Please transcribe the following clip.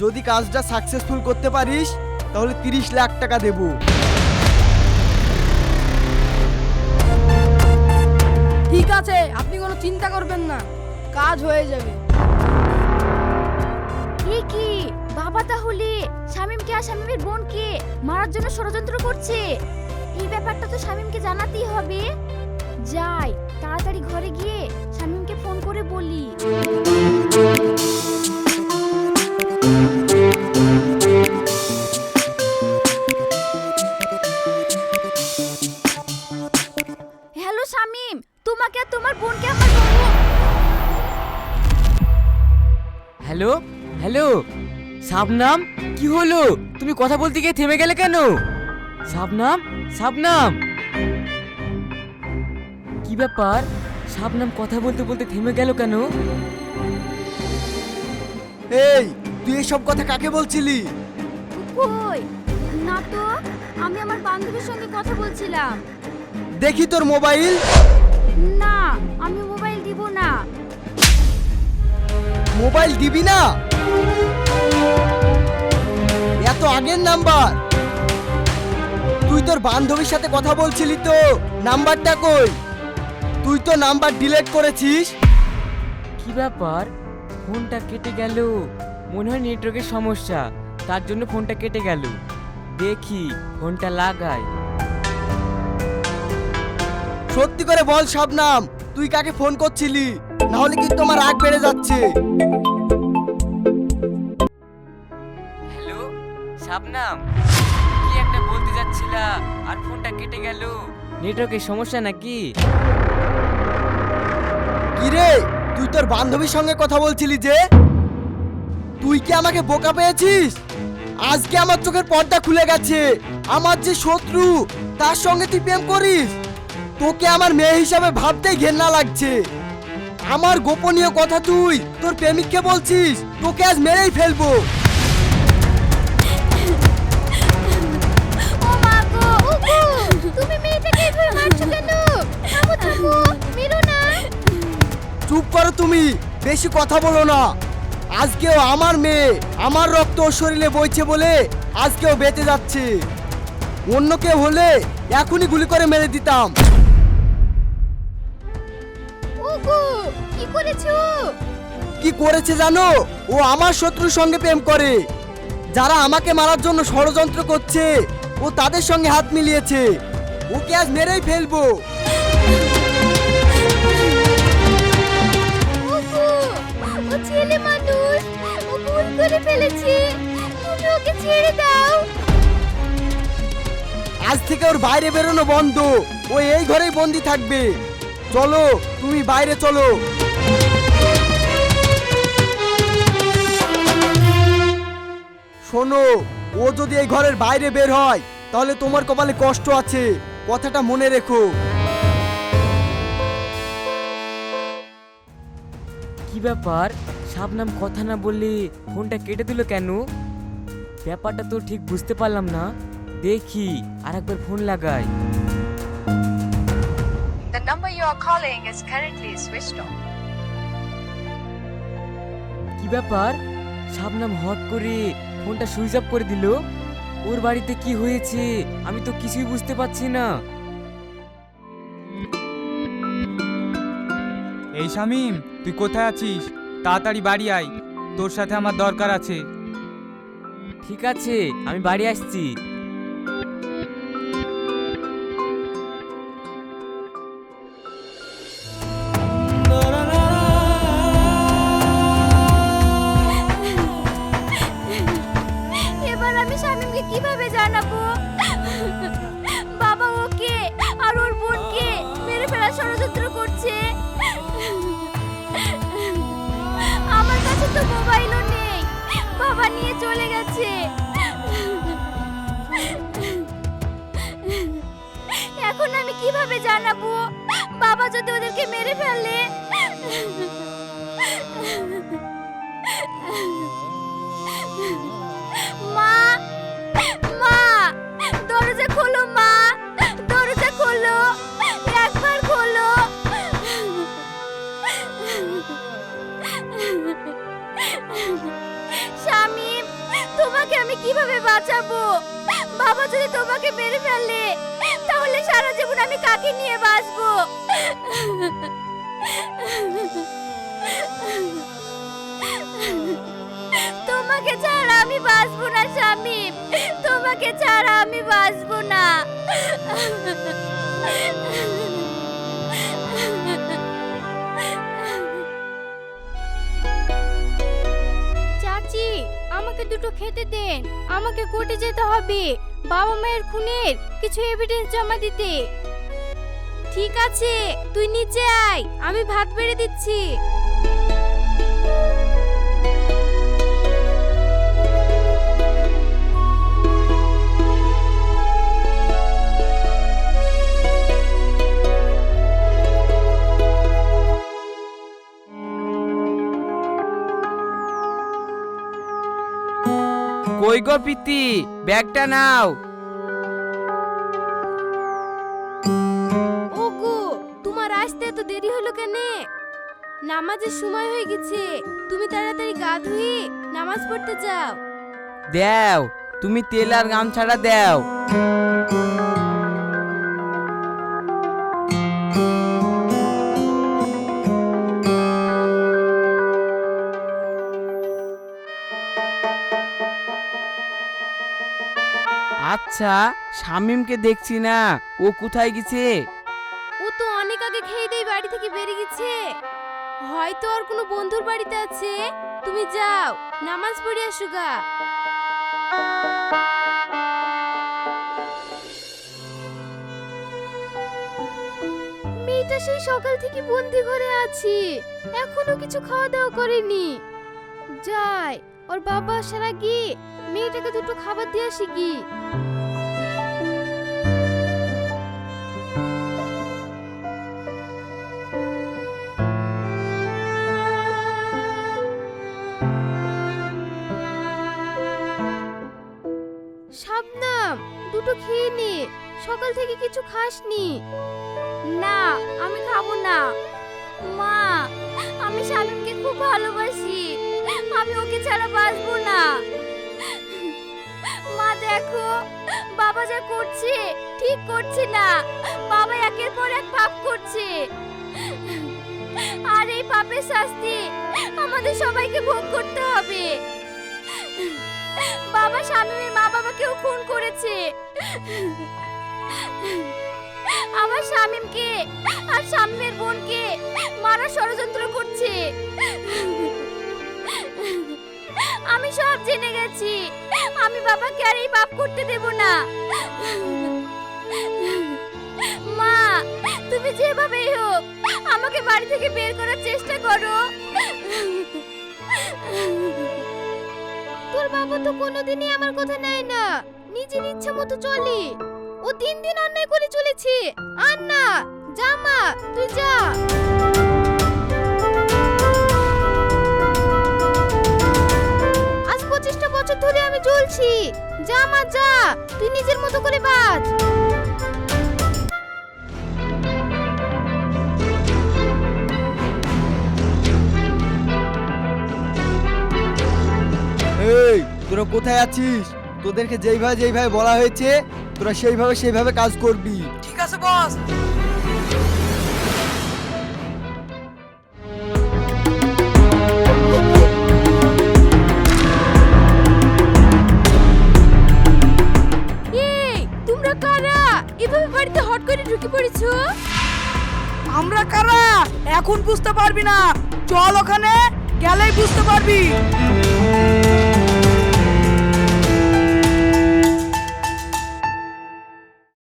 যদি কাজটা সাকসেসফুল করতে পারিস তাহলে তিরিশ লাখ টাকা দেবো। ঠিক আছে আপনি কোনো চিন্তা করবেন না কাজ হয়ে যাবে। এ কি? বাবা তাহলে শামিমকে আর শামিমের বোনকে মারার জন্য ষড়যন্ত্র করছে? এই ব্যাপারটা তো শামিমকে জানাতেই হবে। যাই তাড়াতাড়ি ঘরে গিয়ে শামিমকে ফোন করে বলি। হ্যালো শামিম তোমাকে আর তোমার বোনকে আমার হ্যালো হ্যালো শাবনাম কি হলো? তুমি কথা বলতে গিয়ে থেমে গেলে কেন? শাবনাম শাবনাম। কি ব্যাপার? শাবনাম কথা বলতে বলতে থেমে গেল কেন? এই তুই এসব কথা কাকে বলছিলি? কই? না তো আমি আমার বান্ধবীর সঙ্গে কথা বলছিলাম। দেখি তোর মোবাইল। না আমি মোবাইল দিব না। মোবাইল দিবি না? এত আগের নাম্বার। তুই তোর বান্ধবীর সাথে কথা বলছিলি তো নাম্বারটা কই? তুই তো নাম্বার ডিলিট করেছিস। কি ব্যাপার? ফোনটা কেটে গেল। মনে হয় নেটওয়ার্কের সমস্যা। তার জন্য ফোনটা কেটে গেল। দেখি ফোনটা লাগাই। সত্যি করে বল নাম তুই কাকে ফোন করছিলি? না হলে কিন্তু তোমার রাগ বেড়ে যাচ্ছে? হ্যালো শাবনাম কি একটা বলতে যাচ্ছিলা আর ফোনটা কেটে গেল। নেটওয়ার্কের সমস্যা নাকি? কি রে তুই তোর বান্ধবীর সঙ্গে কথা বলছিলি যে? তুই কি আমাকে বোকা পেয়েছিস? আজকে আমার চোখের পর্দা খুলে গেছে। আমার যে শত্রু তার সঙ্গে তুই প্রেম করিস? তোকে আমার মেয়ে হিসাবে ভাবতেই ঘেন্না লাগছে। আমার গোপনীয় কথা তুই তোর প্রেমিককে বলছিস তোকে আজ মেরেই ফেলব। চুপ করো তুমি বেশি কথা বলো না। আজকেও আমার মেয়ে আমার রক্ত ওর শরীরে বইছে বলে আজকেও বেঁচে যাচ্ছে। অন্য কেউ হলে এখনই গুলি করে মেরে দিতাম। ওগো কি করেছ? কি করেছে জানো? ও আমার শত্রুর সঙ্গে প্রেম করে। যারা আমাকে মারার জন্য ষড়যন্ত্র করছে ও তাদের সঙ্গে হাত মিলিয়েছে। ওকে আজ মেরেই ফেলব। থেকে ওর বাইরে বেরোনো বন্ধ। ও এই ঘরেই বন্দি থাকবে। চলো, তুমি বাইরে চলো। শোনো, ও যদি এই ঘরের বাইরে বের হয়, তাহলে তোমার কপালে কষ্ট আছে। কথাটা মনে রেখো। কি ব্যাপার? শাবনাম কথা না বললে, ফোনটা কেটে দিল কেন? ব্যাপারটা তো ঠিক বুঝতে পারলাম না। দেখি আর একবার ফোন লাগাই। The number you are calling is currently switched off. কি ব্যাপার? শাবনাম হট করে ফোনটা সুইচ অফ করে দিল। ওর বাড়িতে কি হয়েছে? আমি তো কিছুই বুঝতে পারছি না। এই শামিম তুই কোথায় আছিস? তাড়াতাড়ি বাড়ি আয়। তোর সাথে আমার দরকার আছে। ঠিক আছে আমি বাড়ি আসছি। নিয়ে চলে গেছে। এখন আমি কীভাবে জানাব? বাবা যদি ওদেরকে মেরে ফেলে আমি কীভাবে বাঁচাবো? বাবা যদি তোমাকে মেরে ফেলে, তাহলে সারা জীবন আমি কাকে নিয়ে বাঁচবো? তোমাকে ছাড়া আমি বাঁচবো না, স্বামী। তোমাকে ছাড়া আমি বাঁচবো না। আমাকে দুটো খেতে দেন। আমাকে কোর্টে যেতে হবে। বাবা মায়ের খুনের কিছু এভিডেন্স জমা দিতে। ঠিক আছে, তুই নিচে আয়, আমি ভাত বেড়ে দিচ্ছি। কই গো পিতি ব্যাগটা নাও। ওগো তোমার আসতে তো দেরি হলো কেন? নামাজের সময় হয়ে গেছে তুমি তাড়াতাড়ি গা ধুই নামাজ পড়তে যাও। দেও তুমি তেল আর গামছাড়া দেও। আচ্ছা শামিমকে দেখছি না। ও কোথায় গেছে? ও তো অনেক আগে খেয়ে দিয়ে বাড়ি থেকে বেরিয়ে গেছে। হয়তো আর কোনো বন্ধুর বাড়িতে আছে। তুমি যাও, নামাজ পড়ে আসো গা। মেয়েটা সেই সকাল থেকে বন্দি ঘরে আছে। এখনও কিছু খাওয়া দাওয়া করেনি। যাই, ওর বাবা আসার আগে মেয়েটাকে দুটো খাবার দিয়ে আসি কি শাবনাম দুটো খেয়ে নে। সকাল থেকে কিছু খাসনি। না, আমি খাব না। মা, আমি শামিমকে খুব ভালোবাসি। আমি ওকে ছাড়া বাঁচবো না। মা, দেখো, বাবা যা করছে, ঠিক করছে না। বাবা একের পর এক পাপ করছে। আর এই পাপের শাস্তি আমাদের সবাইকে ভোগ করতে হবে। বাবা স্বামীর মা বাবাকেও খুন করেছে। আমার স্বামীমকে আর স্বামীর বোনকে মারা ষড়যন্ত্র করছে। আমি সব জেনে গেছি। আমি বাবাকে আর এই পাপ করতে দেব না। মা, তুমি যেভাবেই হোক আমাকে বাড়ি থেকে বের করার চেষ্টা করো। তোর বাবা তো কোনোদিনই আমার কথা নেয় না। নিজের ইচ্ছা মতো চলে। ও দিন দিন অন্যায় করে চলেছে। আর না জামা তুই যা। আজ পঁচিশটা বছর ধরে আমি চলছি জামা যা। তুই নিজের মতো করে বাঁচ তোরা কোথায় আছিস? তোদেরকে যেইভাবে যেইভাবে বলা হয়েছে তোরা সেইভাবে সেইভাবে কাজ করবি। ঠিক আছে বস। তোমরা কারা? এভাবে বাড়িতে হট করে ঢুকে পড়েছো? আমরা কারা? এখন বুঝতে পারবি না। চল ওখানে গেলেই বুঝতে পারবি।